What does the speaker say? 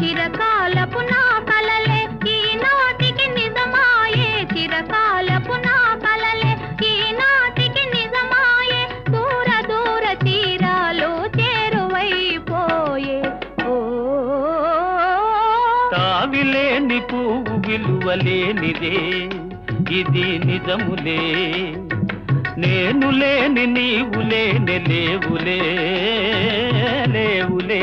చిరకాలపు నా కలలే ఈ నాటికి నిజమాయే. చిరకాలపు నా కలలే ఈ నాటికి నిజమాయే. దూర దూర తీరాలు చేరువైపోయే. ఓ పువ్వు విలువలేనిదే ఇది నిజములే. నేను లేని నీవులే నేవులే లేవులే.